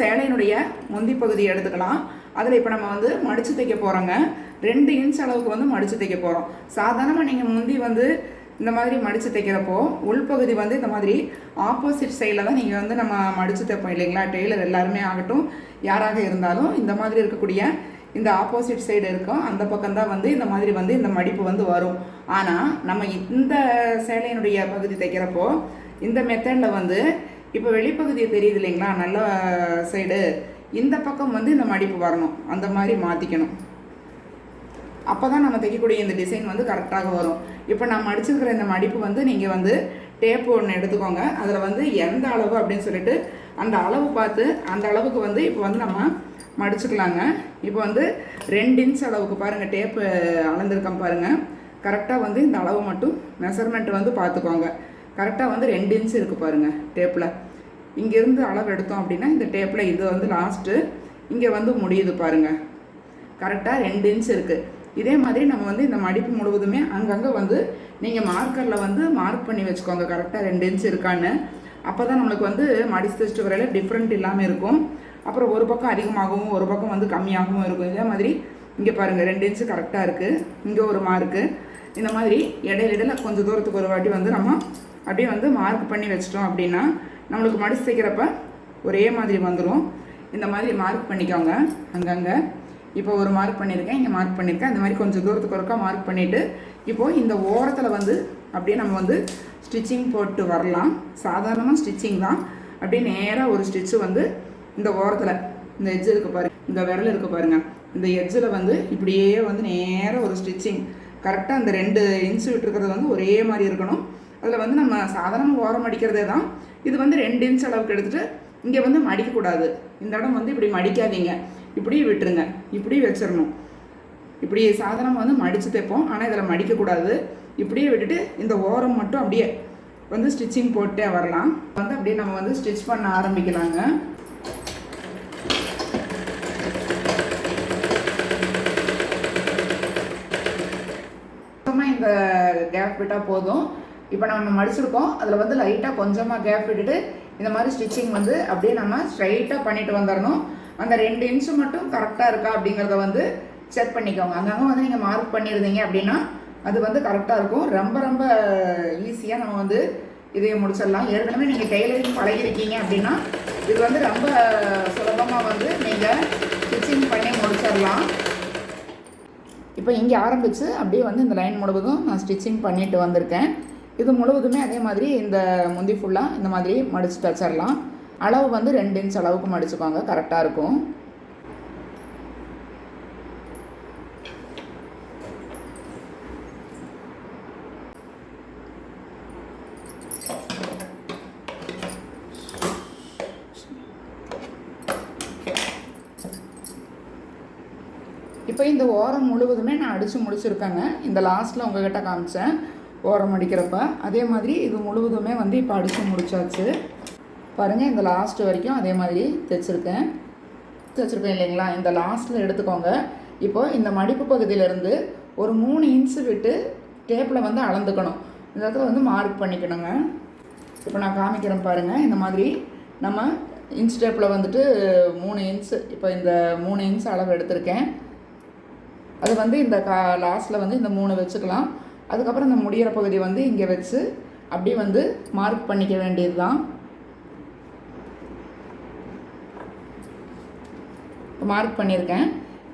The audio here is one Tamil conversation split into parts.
சேலையினுடைய முந்தி பகுதியை எடுத்துக்கலாம். அதில் இப்போ நம்ம வந்து மடித்து தைக்க போகிறோங்க ரெண்டு இன்ச் அளவுக்கு வந்து மடித்து தைக்க போகிறோம் சாதாரணமாக நீங்கள் முந்தி வந்து இந்த மாதிரி மடித்து தைக்கிறப்போ உள்பகுதி வந்து இந்த மாதிரி ஆப்போசிட் சைடில் தான் நீங்கள் வந்து நம்ம மடித்து தைப்போம் இல்லைங்களா? டெய்லர் எல்லாருமே ஆகட்டும் யாராக இருந்தாலும் இந்த மாதிரி இருக்கக்கூடிய இந்த ஆப்போசிட் சைடு இருக்கும். அந்த பக்கம் தான் வந்து இந்த மாதிரி வந்து இந்த மடிப்பு வந்து வரும். ஆனால் நம்ம இந்த சேலையினுடைய பகுதி தைக்கிறப்போ இந்த மெத்தடில் வந்து இப்போ வெளிப்பகுதி தெரியுது இல்லைங்களா? நல்ல சைடு இந்த பக்கம் வந்து இந்த மடிப்பு வரணும். அந்த மாதிரி மாற்றிக்கணும் அப்போ தான் நம்ம தைக்கக்கூடிய இந்த டிசைன் வந்து கரெக்டாக வரும். இப்போ நான் மடிச்சிருக்கிற இந்த மடிப்பு வந்து நீங்கள் வந்து டேப் ஒன்று எடுத்துக்கோங்க. அதில் வந்து எந்த அளவு அப்படின்னு சொல்லிட்டு அந்த அளவு பார்த்து அந்த அளவுக்கு வந்து இப்போ வந்து நம்ம மடிச்சுக்கலாங்க. இப்போ வந்து ரெண்டு இன்ச் அளவுக்கு பாருங்கள் டேப்பு அளந்திருக்கேன் பாருங்கள் கரெக்டாக வந்து இந்த அளவு மட்டும் மெஷர்மெண்ட் வந்து பார்த்துக்கோங்க. கரெக்டாக வந்து ரெண்டு இன்ச் இருக்குது பாருங்கள் டேப்பில் இங்கேருந்து அளவு எடுத்தோம் அப்படின்னா இந்த டேப்பில் இது வந்து லாஸ்ட்டு இங்கே வந்து முடியுது பாருங்கள் கரெக்டாக ரெண்டு இன்ச் இருக்குது இதே மாதிரி நம்ம வந்து இந்த மடிப்பு முழுவதுமே அங்கங்கே வந்து நீங்கள் மார்க்கரில் வந்து மார்க் பண்ணி வச்சுக்கோங்க. கரெக்டாக ரெண்டு இன்ச் இருக்கான்னு. அப்போ தான் நம்மளுக்கு வந்து மடிச்சு தச்சு வரையில் டிஃப்ரெண்ட் இல்லாமல் இருக்கும். அப்புறம் ஒரு பக்கம் அதிகமாகவும் ஒரு பக்கம் வந்து கம்மியாகவும் இருக்கும். இதே மாதிரி இங்கே பாருங்கள் ரெண்டு இன்ச்சு கரெக்டாக இருக்குது இங்கே ஒரு மார்க்கு இந்த மாதிரி இடையில இடையில கொஞ்சம் தூரத்துக்கு ஒரு வாட்டி வந்து நம்ம அப்படியே வந்து மார்க் பண்ணி வச்சிட்டோம் அப்படின்னா நம்மளுக்கு மடிச்சு தைக்கிறப்ப ஒரே மாதிரி வந்துடும் இந்த மாதிரி மார்க் பண்ணிக்கோங்க. அங்கங்கே. இப்போ ஒரு மார்க் பண்ணியிருக்கேன் இங்கே மார்க் பண்ணியிருக்கேன் இந்த மாதிரி கொஞ்சம் தூரத்துக்கு ஒருக்கா மார்க் பண்ணிவிட்டு இப்போது இந்த ஓரத்தில் வந்து அப்படியே நம்ம வந்து ஸ்டிச்சிங் போட்டு வரலாம். சாதாரணமாக ஸ்டிச்சிங் தான். அப்படியே நேராக ஒரு ஸ்டிச்சு வந்து இந்த ஓரத்தில் இந்த எட்ஜ் இருக்குது பாருங்க இந்த விரல் இருக்குது பாருங்கள் இந்த எட்ஜில் வந்து இப்படியே வந்து நேராக ஒரு ஸ்டிச்சிங் கரெக்டாக அந்த ரெண்டு இன்ச்சு விட்டுருக்கிறது வந்து ஒரே மாதிரி இருக்கணும். அதில் வந்து நம்ம சாதாரணமாக ஓரம் அடிக்கிறதே தான். இது வந்து ரெண்டு இன்ச் அளவுக்கு எடுத்துகிட்டு இங்கே வந்து மடிக்கக்கூடாது. இந்த இடம் வந்து இப்படி மடிக்காதீங்க. இப்படி விட்டுருங்க. இப்படி வச்சிடணும் இப்படி சாதாரணமாக வந்து மடித்து தைப்போம். ஆனால் இதில் மடிக்கக்கூடாது. இப்படியே விட்டுட்டு இந்த ஓரம் மட்டும் அப்படியே வந்து ஸ்டிச்சிங் போட்டே வரலாம். வந்து அப்படியே நம்ம வந்து ஸ்டிச் பண்ண ஆரம்பிக்கலாங்க. இந்த கேப் விட்டால் போதும். இப்போ நம்ம மடிச்சிருக்கோம். அதில் வந்து லைட்டாக கொஞ்சமாக கேப் விட்டுட்டு இந்த மாதிரி ஸ்டிச்சிங் வந்து அப்படியே நம்ம ஸ்ட்ரைட்டாக பண்ணிட்டு வந்துடணும் அந்த ரெண்டு இன்ச்சு மட்டும் கரெக்டாக இருக்கா அப்படிங்கிறத வந்து செக் பண்ணிக்கோங்க. அங்கங்கே வந்து நீங்கள் மார்க் பண்ணியிருந்தீங்க அப்படின்னா அது வந்து கரெக்டாக இருக்கும். ரொம்ப ரொம்ப ஈஸியாக நம்ம வந்து இதை முடிச்சிடலாம். ஏற்கனவே நீங்கள் டெய்லரிங் பழகிருக்கீங்க அப்படின்னா இது வந்து ரொம்ப சுலபமாக வந்து நீங்கள் ஸ்டிச்சிங் பண்ணி முடிச்சிடலாம். இப்போ இங்கே ஆரம்பித்து அப்படியே வந்து இந்த லைன் முழுவதும் நான் ஸ்டிச்சிங் பண்ணிட்டு வந்திருக்கேன். இது முழுவதுமே அதே மாதிரி இந்த முந்தி ஃபுல்லாக இந்த மாதிரி மடித்து தச்சிடலாம் அளவு வந்து ரெண்டு இன்ச் அளவுக்கு மடிச்சுக்கோங்க. கரெக்டாக இருக்கும். இப்போ இந்த ஓரம் முழுவதுமே நான் அடித்து முடிச்சிருக்கேங்க. இந்த லாஸ்ட்டில் உங்ககிட்ட காமிச்சேன். ஓரம் அடிக்கிறப்ப. அதே மாதிரி இது முழுவதுமே வந்து இப்போ அடித்து முடிச்சாச்சு. பாருங்கள் இந்த லாஸ்ட் வரைக்கும் அதே மாதிரி தைச்சிருக்கேன். தைச்சிருக்கேன் இல்லைங்களா? இந்த லாஸ்ட்டில் எடுத்துக்கோங்க. இப்போது இந்த மடிப்பு பகுதியிலேருந்து ஒரு மூணு இன்ச்சு விட்டு டேப்பில் வந்து அளந்துக்கணும். இந்த இடத்துல வந்து மார்க் பண்ணிக்கணுங்க. இப்போ நான் காமிக்கிறேன் பாருங்கள் இந்த மாதிரி நம்ம இன்ச் டேப்பில் வந்துட்டு மூணு இன்ச்சு இப்போ இந்த மூணு இன்ச் அளவு எடுத்திருக்கேன். அது வந்து இந்த கா லாஸ்ட்டில் வந்து இந்த மூணு வச்சுக்கலாம். அதுக்கப்புறம் இந்த முடியிற பகுதி வந்து இங்கே வச்சு அப்படியே வந்து மார்க் பண்ணிக்க வேண்டியது தான் மார்க் பண்ணியிருக்கேன்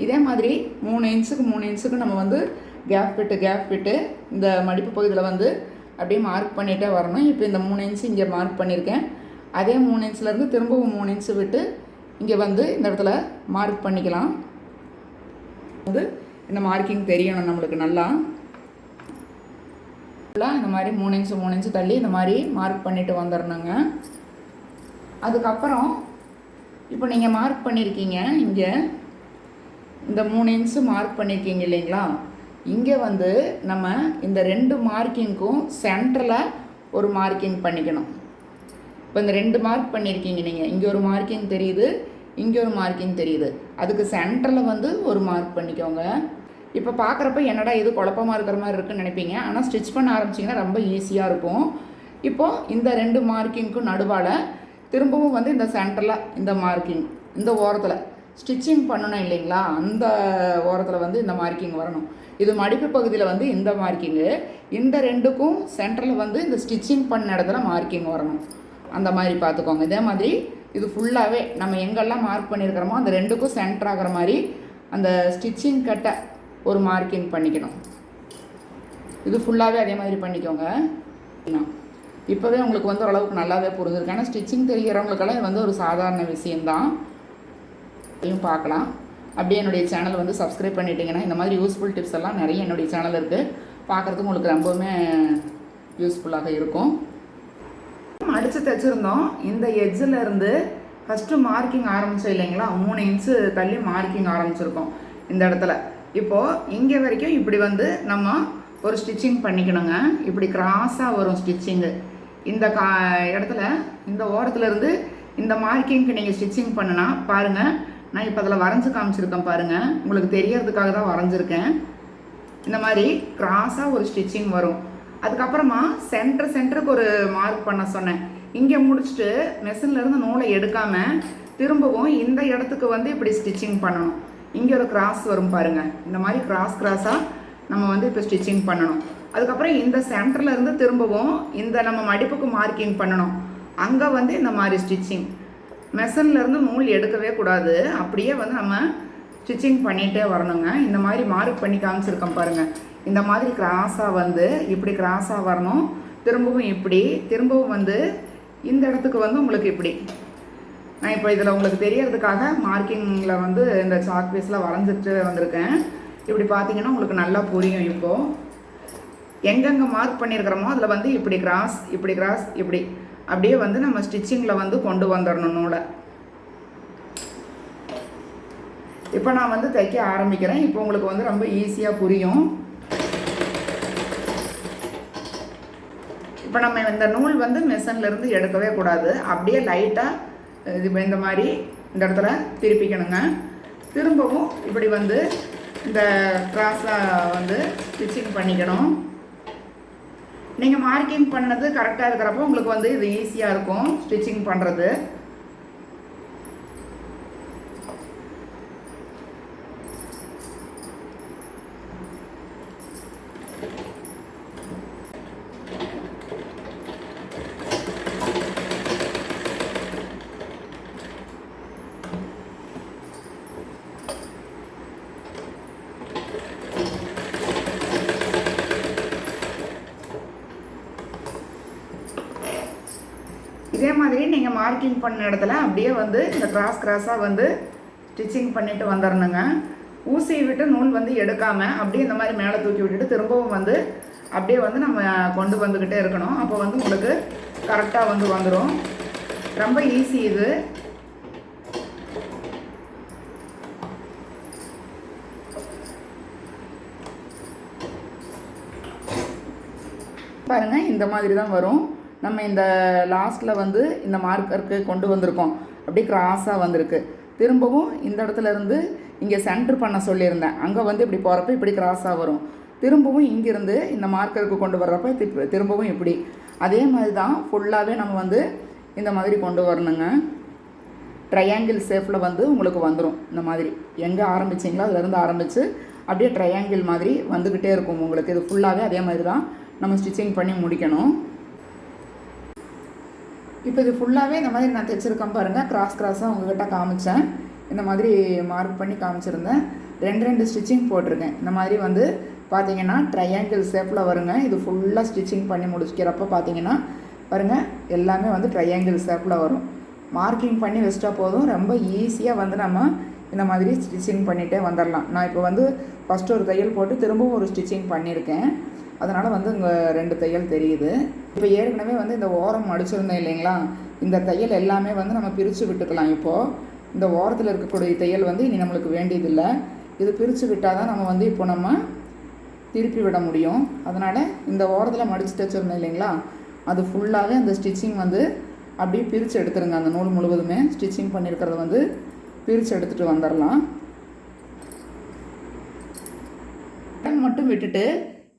இதே மாதிரி மூணு இன்ச்சுக்கு மூணு இன்ச்சுக்கு நம்ம வந்து கேப் விட்டு கேப் விட்டு இந்த மடிப்பு பகுதியில் வந்து அப்படியே மார்க் பண்ணிகிட்டே வரணும். இப்போ இந்த மூணு இன்ச்சு இங்கே மார்க் பண்ணியிருக்கேன் அதே மூணு இன்ச்லேருந்து திரும்பவும் மூணு இன்ச்சு விட்டு இங்கே வந்து இந்த இடத்துல மார்க் பண்ணிக்கலாம். வந்து இந்த மார்க்கிங் தெரியணும் நம்மளுக்கு நல்லா. ஃபுல்லாக இந்த மாதிரி மூணு இன்ச்சு மூணு இன்ச்சு தள்ளி இந்த மாதிரி மார்க் பண்ணிவிட்டு வந்துடணுங்க அதுக்கப்புறம் இப்போ நீங்கள் மார்க் பண்ணியிருக்கீங்க இங்கே இந்த மூணு இன்ச்சு மார்க் பண்ணியிருக்கீங்க இல்லைங்களா? இங்கே வந்து நம்ம இந்த ரெண்டு மார்க்கிங்க்கும் சென்டரில் ஒரு மார்க்கிங் பண்ணிக்கணும். இப்போ இந்த ரெண்டு மார்க் பண்ணியிருக்கீங்க நீங்கள் இங்கே ஒரு மார்க்கிங் தெரியுது இங்கே ஒரு மார்க்கிங் தெரியுது. அதுக்கு சென்டரில் வந்து ஒரு மார்க் பண்ணிக்கோங்க. இப்போ பார்க்குறப்ப என்னடா இது குழப்பமாக இருக்கிற மாதிரி இருக்குன்னு நினைப்பீங்க. ஆனால் ஸ்டிச் பண்ண ஆரம்பிச்சிங்கன்னா ரொம்ப ஈஸியாக இருக்கும். இப்போது இந்த ரெண்டு மார்க்கிங்க்கும் நடுவால் திரும்பவும் வந்து இந்த சென்டரில் இந்த மார்க்கிங் இந்த ஓரத்தில் ஸ்டிச்சிங் பண்ணணும் இல்லைங்களா? அந்த ஓரத்தில் வந்து இந்த மார்க்கிங் வரணும். இது மடிப்பு பகுதியில் வந்து இந்த மார்க்கிங்கு இந்த ரெண்டுக்கும் சென்டரில் வந்து இந்த ஸ்டிச்சிங் பண்ண இடத்துல மார்க்கிங் வரணும். அந்த மாதிரி பார்த்துக்கோங்க. இதே மாதிரி இது ஃபுல்லாகவே நம்ம எங்கெல்லாம் மார்க் பண்ணியிருக்கிறோமோ அந்த ரெண்டுக்கும் சென்டர் ஆகிற மாதிரி அந்த ஸ்டிச்சிங் கட்டை ஒரு மார்க்கிங் பண்ணிக்கணும். இது ஃபுல்லாகவே அதே மாதிரி பண்ணிக்கோங்க. இப்போவே உங்களுக்கு வந்து ஓரளவுக்கு நல்லாவே புரிஞ்சிருக்கு ஏன்னா ஸ்டிச்சிங் தெரிகிறவங்களுக்கெல்லாம் இது வந்து ஒரு சாதாரண விஷயந்தான் இதையும் பார்க்கலாம். அப்படியே என்னுடைய சேனல் வந்து சப்ஸ்கிரைப் பண்ணிட்டீங்கன்னா இந்த மாதிரி யூஸ்ஃபுல் டிப்ஸ் எல்லாம் நிறைய என்னுடைய சேனல் இருக்குது பார்க்குறதுக்கு உங்களுக்கு ரொம்பவுமே யூஸ்ஃபுல்லாக இருக்கும். அடித்து தைச்சிருந்தோம். இந்த எட்ஜில் இருந்து ஃபஸ்ட்டு மார்க்கிங் ஆரம்பித்தோம் இல்லைங்களா? மூணு இன்ச்சு தள்ளி மார்க்கிங் ஆரம்பிச்சிருக்கோம். இந்த இடத்துல. இப்போது இங்கே வரைக்கும் இப்படி வந்து நம்ம ஒரு ஸ்டிச்சிங் பண்ணிக்கணுங்க. இப்படி கிராஸாக வரும் ஸ்டிச்சிங்கு இந்த கா இடத்துல இந்த ஓரத்துலேருந்து இந்த மார்க்கிங்க்கு நீங்கள் ஸ்டிச்சிங் பண்ணுனா பாருங்கள் நான் இப்போ அதில் வரைஞ்சி காமிச்சிருக்கேன் பாருங்கள் உங்களுக்கு தெரியறதுக்காக தான் வரைஞ்சிருக்கேன். இந்த மாதிரி கிராஸாக ஒரு ஸ்டிச்சிங் வரும். அதுக்கப்புறமா சென்டர் சென்டருக்கு ஒரு மார்க் பண்ண சொன்னேன். இங்கே முடிச்சுட்டு மெஷின்லேருந்து நூலை எடுக்காமல் திரும்பவும் இந்த இடத்துக்கு வந்து இப்படி ஸ்டிச்சிங் பண்ணணும். இங்கே ஒரு கிராஸ் வரும் பாருங்க. இந்த மாதிரி கிராஸ் கிராஸாக நம்ம வந்து இப்போ ஸ்டிச்சிங் பண்ணணும். அதுக்கப்புறம் இந்த சென்டர்லேருந்து திரும்பவும் இந்த நம்ம மடிப்புக்கு மார்க்கிங் பண்ணணும். அங்கே வந்து இந்த மாதிரி ஸ்டிச்சிங் மெஷன்லேருந்து நூல் எடுக்கவே கூடாது. அப்படியே வந்து நம்ம ஸ்டிச்சிங் பண்ணிகிட்டே வரணுங்க. இந்த மாதிரி மார்க் பண்ணி காமிச்சிருக்கோம் பாருங்கள் இந்த மாதிரி கிராஸாக வந்து இப்படி கிராஸாக வரணும். திரும்பவும் இப்படி. திரும்பவும் வந்து இந்த இடத்துக்கு வந்து உங்களுக்கு இப்படி. நான் இப்போ இதில் உங்களுக்கு தெரியறதுக்காக மார்க்கிங்கில் வந்து இந்த சாக் பீஸில் வரைஞ்சிட்டு வந்திருக்கேன். இப்படி பார்த்தீங்கன்னா உங்களுக்கு நல்லா புரியும் இப்போது எங்கெங்கே மார்க் பண்ணியிருக்கிறோமோ அதில் வந்து இப்படி கிராஸ் இப்படி கிராஸ் இப்படி. அப்படியே வந்து நம்ம ஸ்டிச்சிங்கில் வந்து கொண்டு வந்துடணும் நூலை. இப்போ நான் வந்து தைக்க ஆரம்பிக்கிறேன். இப்போ உங்களுக்கு வந்து ரொம்ப ஈஸியாக புரியும். இப்போ நம்ம இந்த நூல் வந்து மிஷின்லேருந்து எடுக்கவே கூடாது. அப்படியே லைட்டாக இது இந்த மாதிரி இந்த இடத்துல திருப்பிக்கணுங்க. திரும்பவும் இப்படி வந்து இந்த க்ராஸாக வந்து ஸ்டிச்சிங் பண்ணிக்கணும். நீங்கள் மார்க்கிங் பண்ணது கரெக்டாக இருக்கிறப்போ உங்களுக்கு வந்து இது ஈஸியாக இருக்கும் ஸ்டிச்சிங் பண்ணுறது இதே மாதிரி நீங்கள் மார்க்கிங் பண்ண இடத்துல அப்படியே வந்து இந்த கிராஸ் கிராஸாக வந்து ஸ்டிச்சிங் பண்ணிட்டு வந்துடணுங்க ஊசியை விட்டு நூல் வந்து எடுக்காமல் அப்படியே இந்த மாதிரி மேலே தூக்கி விட்டுட்டு திரும்பவும் வந்து அப்படியே வந்து நம்ம கொண்டு வந்துக்கிட்டே இருக்கணும். அப்போ வந்து உங்களுக்கு கரெக்டாக வந்து வந்துடும் ரொம்ப ஈஸி இது. பாருங்கள் இந்த மாதிரி தான் வரும். நம்ம இந்த லாஸ்ட்டில் வந்து இந்த மார்க்கருக்கு கொண்டு வந்திருக்கோம். அப்படியே கிராஸாக வந்திருக்கு. திரும்பவும் இந்த இடத்துல இருந்து இங்கே சென்டர் பண்ண சொல்லியிருந்தேன். அங்கே வந்து இப்படி போகிறப்ப இப்படி கிராஸாக வரும். திரும்பவும் இங்கேருந்து இந்த மார்க்கருக்கு கொண்டு வர்றப்ப திரும்பவும் இப்படி. அதே மாதிரி தான் ஃபுல்லாகவே நம்ம வந்து இந்த மாதிரி கொண்டு வரணுங்க. ட்ரையாங்கிள் ஷேப்பில் வந்து உங்களுக்கு வந்துடும் இந்த மாதிரி. எங்கே ஆரம்பிச்சிங்களோ அதுலேருந்து ஆரம்பித்து அப்படியே ட்ரையாங்கிள் மாதிரி வந்துக்கிட்டே இருக்கும் உங்களுக்கு. இது ஃபுல்லாகவே அதே மாதிரி தான் நம்ம ஸ்டிச்சிங் பண்ணி முடிக்கணும். இப்போ இது ஃபுல்லாகவே இந்த மாதிரி நான் தைச்சிருக்கேன் பாருங்கள் கிராஸ் கிராஸாக உங்ககிட்ட காமிச்சேன். இந்த மாதிரி மார்க் பண்ணி காமிச்சிருந்தேன். ரெண்டு ரெண்டு ஸ்டிச்சிங் போட்டிருக்கேன். இந்த மாதிரி வந்து பார்த்தீங்கன்னா ட்ரையாங்கிள் ஷேப்பில் வருங்க. இது ஃபுல்லாக ஸ்டிச்சிங் பண்ணி முடிக்கிறப்ப பார்த்தீங்கன்னா பாருங்கள் எல்லாமே வந்து ட்ரையாங்கிள் ஷேப்பில் வரும். மார்க்கிங் பண்ணி வச்சிட்டா போதும். ரொம்ப ஈஸியாக வந்து நம்ம இந்த மாதிரி ஸ்டிச்சிங் பண்ணிகிட்டே வந்துடலாம் நான் இப்போ வந்து ஃபஸ்ட்டு ஒரு தையல் போட்டு திரும்பவும் ஒரு ஸ்டிச்சிங் பண்ணியிருக்கேன். அதனால் வந்து இங்கே ரெண்டு தையல் தெரியுது. இப்போ ஏற்கனவே வந்து இந்த ஓரம் அடிச்சிருந்தேன் இல்லைங்களா? இந்த தையல் எல்லாமே வந்து நம்ம பிரித்து விட்டுக்கலாம் இப்போது இந்த ஓரத்தில் இருக்கக்கூடிய தையல் வந்து இனி நம்மளுக்கு வேண்டியதில்லை. இது பிரித்து விட்டால் தான் நம்ம வந்து இப்போ நம்ம திருப்பி விட முடியும். அதனால் இந்த ஓரத்தில் மடித்து வச்சுருந்தேன் இல்லைங்களா? அது ஃபுல்லாகவே அந்த ஸ்டிச்சிங் வந்து அப்படியே பிரித்து எடுத்துருங்க. அந்த நூல் முழுவதுமே ஸ்டிச்சிங் பண்ணியிருக்கிறத வந்து பிரித்து எடுத்துகிட்டு வந்துடலாம் மட்டும் விட்டுட்டு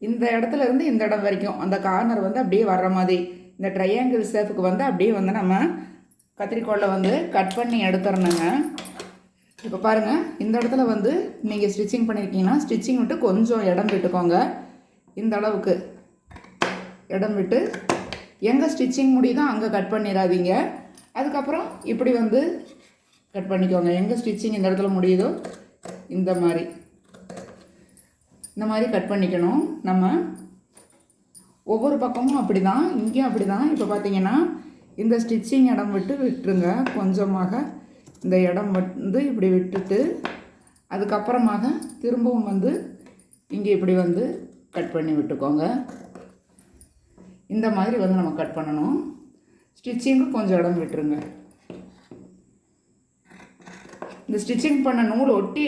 இந்த இடத்துல இருந்து இந்த இடம் வரைக்கும். அந்த கார்னர் வந்து அப்படியே வர்ற மாதிரி. இந்த ட்ரையாங்கிள் ஷேப்புக்கு வந்து அப்படியே வந்து நம்ம கத்திரிக்கோலில் வந்து கட் பண்ணி எடுத்துடணுங்க. இப்போ பாருங்கள் இந்த இடத்துல வந்து நீங்கள் ஸ்டிச்சிங் பண்ணியிருக்கீங்கன்னா ஸ்டிச்சிங் விட்டு கொஞ்சம் இடம் விட்டுக்கோங்க. இந்த அளவுக்கு இடம் விட்டு எங்கே ஸ்டிச்சிங் முடியுதோ அங்கே கட் பண்ணிடாதீங்க. அதுக்கப்புறம் இப்படி வந்து கட் பண்ணிக்கோங்க. எங்கே ஸ்டிச்சிங் இந்த இடத்துல முடியுதோ இந்த மாதிரி. இந்த மாதிரி கட் பண்ணிக்கணும். நம்ம ஒவ்வொரு பக்கமும் அப்படி தான் இங்கேயும் அப்படி தான் இப்போ பார்த்தீங்கன்னா இந்த ஸ்டிச்சிங் இடம் விட்டு விட்டுருங்க. கொஞ்சமாக இந்த இடம் வந்து இப்படி விட்டுட்டு அதுக்கப்புறமாக திரும்பவும் வந்து இங்கே இப்படி வந்து கட் பண்ணி விட்டுக்கோங்க. இந்த மாதிரி வந்து நம்ம கட் பண்ணணும். ஸ்டிச்சிங்க்கு கொஞ்சம் இடம் விட்டுருங்க. இந்த ஸ்டிச்சிங் பண்ண நூல் ஒட்டி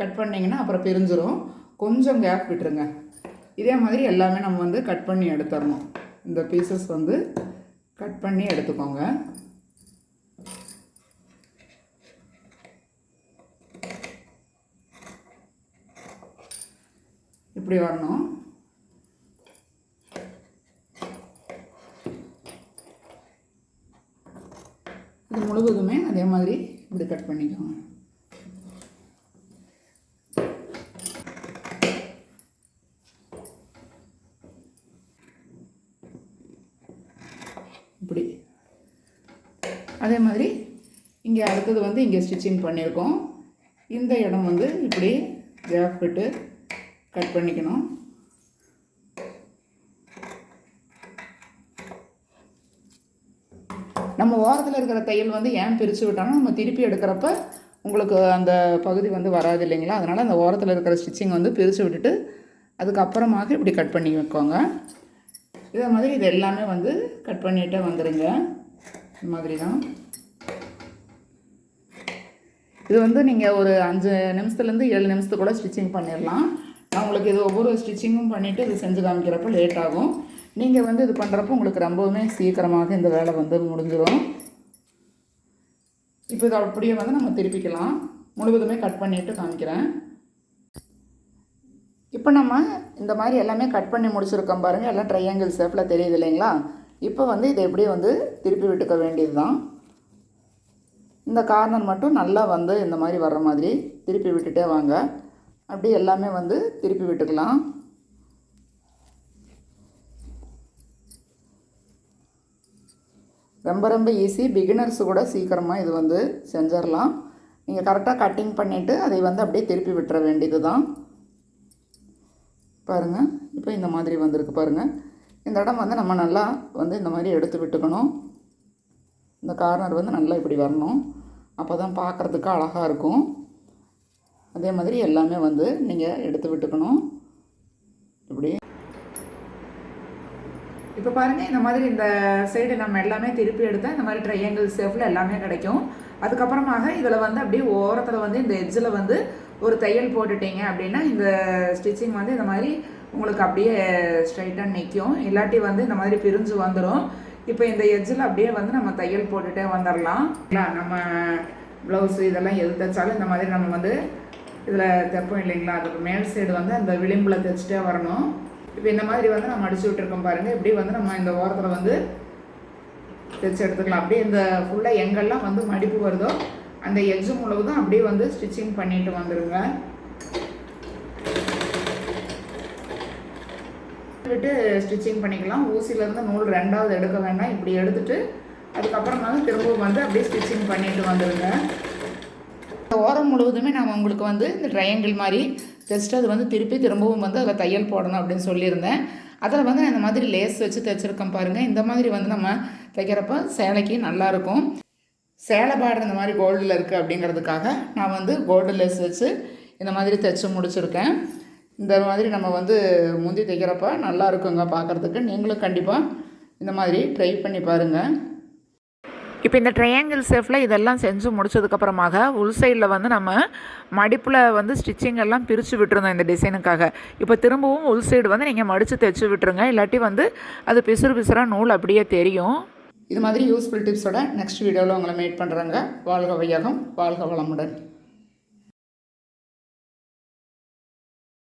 கட் பண்ணிங்கன்னா அப்புறம் பிரிஞ்சிரும். கொஞ்சம் கேப் விட்டுருங்க. இதே மாதிரி எல்லாமே நம்ம வந்து கட் பண்ணி எடுத்துடணும் இந்த பீசஸ் வந்து கட் பண்ணி எடுத்துக்கோங்க. இப்படி வரணும். இது முழுவதுமே அதே மாதிரி இப்படி கட் பண்ணிக்கோங்க இப்படி அதே மாதிரி இங்கே அடுத்தது வந்து இங்கே ஸ்டிச்சிங் பண்ணியிருக்கோம். இந்த இடம் வந்து இப்படி கேப் விட்டு கட் பண்ணிக்கணும். நம்ம ஓரத்தில் இருக்கிற தையல் வந்து ஏன் பிரித்து விட்டோம்னா நம்ம திருப்பி எடுக்கிறப்ப உங்களுக்கு அந்த பகுதி வந்து வராது இல்லைங்களா? அதனால் அந்த ஓரத்தில் இருக்கிற ஸ்டிச்சிங் வந்து பிரித்து விட்டுட்டு அதுக்கப்புறமாக இப்படி கட் பண்ணி வைக்கோங்க. இதே மாதிரி இது எல்லாமே வந்து கட் பண்ணிகிட்டே வந்துடுங்க இந்த மாதிரி தான் இது வந்து நீங்கள் ஒரு அஞ்சு நிமிஷத்துலேருந்து ஏழு நிமிஷத்துக்கு கூட ஸ்டிச்சிங் பண்ணிடலாம் நான் உங்களுக்கு இது ஒவ்வொரு ஸ்டிச்சிங்கும் பண்ணிவிட்டு இது செஞ்சு காமிக்கிறப்ப லேட் ஆகும். நீங்கள் வந்து இது பண்ணுறப்போ உங்களுக்கு ரொம்பவுமே சீக்கிரமாக இந்த வேலை வந்து முடிஞ்சிடும் இப்போ இதை அப்படியே வந்து நம்ம திருப்பிக்கலாம். முழுவதுமே கட் பண்ணிவிட்டு காமிக்கிறேன். இப்போ நம்ம இந்த மாதிரி எல்லாமே கட் பண்ணி முடிச்சிருக்கோம் பாருங்கள் எல்லாம் ட்ரையாங்கிள் ஷேப்பில் தெரியுது இல்லைங்களா? இப்போ வந்து இதை எப்படியே வந்து திருப்பி விட்டுக்க வேண்டியது தான் இந்த கார்னர் மட்டும் நல்லா வந்து இந்த மாதிரி வர்ற மாதிரி திருப்பி விட்டுட்டே வாங்க. அப்படி எல்லாமே வந்து திருப்பி விட்டுக்கலாம். ரொம்ப ரொம்ப ஈஸி பிகினர்ஸ் கூட சீக்கிரமாக இது வந்து செஞ்சிடலாம் நீங்கள் கரெக்டாக கட்டிங் பண்ணிவிட்டு அதை வந்து அப்படியே திருப்பி விட்டுற வேண்டியது தான் பாருங்கள் இப்போ இந்த மாதிரி வந்திருக்கு பாருங்கள் இந்த இடம் வந்து நம்ம நல்லா வந்து இந்த மாதிரி எடுத்து விட்டுக்கணும். இந்த கார்னர் வந்து நல்லா இப்படி வரணும். அப்போ தான் பார்க்குறதுக்கு அழகாக இருக்கும். அதே மாதிரி எல்லாமே வந்து நீங்கள் எடுத்து விட்டுக்கணும். இப்படி. இப்போ பாருங்கள் இந்த மாதிரி இந்த சைடு நம்ம எல்லாமே திருப்பி எடுத்தால் இந்த மாதிரி ட்ரையாங்கிள் ஷேஃபில் எல்லாமே கிடைக்கும். அதுக்கப்புறமாக இதில் வந்து அப்படியே ஓரத்தில் வந்து இந்த எட்ஜில் வந்து ஒரு தையல் போட்டுட்டீங்க அப்படின்னா இந்த ஸ்டிச்சிங் வந்து இந்த மாதிரி உங்களுக்கு அப்படியே ஸ்ட்ரைட்டாக நிற்கும் இல்லாட்டி வந்து இந்த மாதிரி பிரிஞ்சு வந்துடும் இப்போ இந்த எஜ்ஜில் அப்படியே வந்து நம்ம தையல் போட்டுகிட்டே வந்துடலாம் நம்ம ப்ளவுஸு இதெல்லாம் எது தைச்சாலும் இந்த மாதிரி நம்ம வந்து இதில் தைப்போம் இல்லைங்களா? அதுக்கு மேல் சைடு வந்து அந்த விளிம்பில் தைச்சிட்டே வரணும். இப்போ இந்த மாதிரி வந்து நம்ம அடிச்சு விட்டுருக்கோம் பாருங்கள் இப்படி வந்து நம்ம இந்த ஓரத்தில் வந்து தைச்சு எடுத்துக்கலாம். அப்படியே இந்த ஃபுல்லாக எங்கெல்லாம் வந்து மடிப்பு வருதோ அந்த எஜ்ஜு முழுவதும் அப்படியே வந்து ஸ்டிச்சிங் பண்ணிட்டு வந்துடுங்க விட்டு ஸ்டிச்சிங் பண்ணிக்கலாம். ஊசியிலேருந்து நூல் ரெண்டாவது எடுக்க வேண்டாம் இப்படி எடுத்துட்டு அதுக்கப்புறமா திரும்பவும் வந்து அப்படியே ஸ்டிச்சிங் பண்ணிட்டு வந்துடுங்க இந்த ஓரம் முழுவதுமே நான் உங்களுக்கு வந்து இந்த ட்ரையாங்கிள் மாதிரி ஜஸ்ட் அது வந்து திருப்பி திரும்பவும் வந்து அதில் தையல் போடணும் அப்படின்னு சொல்லியிருந்தேன். அதில் வந்து நான் இந்த மாதிரி லேஸ் வச்சு தைச்சிருக்கேன் பாருங்கள் இந்த மாதிரி வந்து நம்ம தைக்கிறப்ப சேலைக்கு நல்லாயிருக்கும் சேலை பார்டர் இந்த மாதிரி கோல்டில் இருக்குது அப்படிங்கிறதுக்காக நான் வந்து கோல்டு லேஸ் வச்சு இந்த மாதிரி தைச்சு முடிச்சிருக்கேன். இந்த மாதிரி நம்ம வந்து முந்தி தைக்கிறப்ப நல்லா இருக்குங்க பார்க்குறதுக்கு. நீங்களும் கண்டிப்பாக இந்த மாதிரி ட்ரை பண்ணி பாருங்கள் இப்போ இந்த ட்ரையாங்கிள் ஷேப்பில் இதெல்லாம் செஞ்சு முடிச்சதுக்கப்புறமாக உள் சைடில் வந்து நம்ம மடிப்பில் வந்து ஸ்டிச்சிங் எல்லாம் பிரித்து விட்டுருந்தோம் இந்த டிசைனுக்காக இப்போ திரும்பவும் உள் சைடு வந்து நீங்கள் மடித்து தைச்சு விட்டுருங்க. இல்லாட்டி வந்து அது பிசுறு பிசுறாக நூல் அப்படியே தெரியும். இது மாதிரி யூஸ்ஃபுல் டிப்ஸோட நெக்ஸ்ட் வீடியோவில் உங்களை மீட் பண்ணுறேங்க வாழ்க வையகம் வாழ்க வளமுடன்.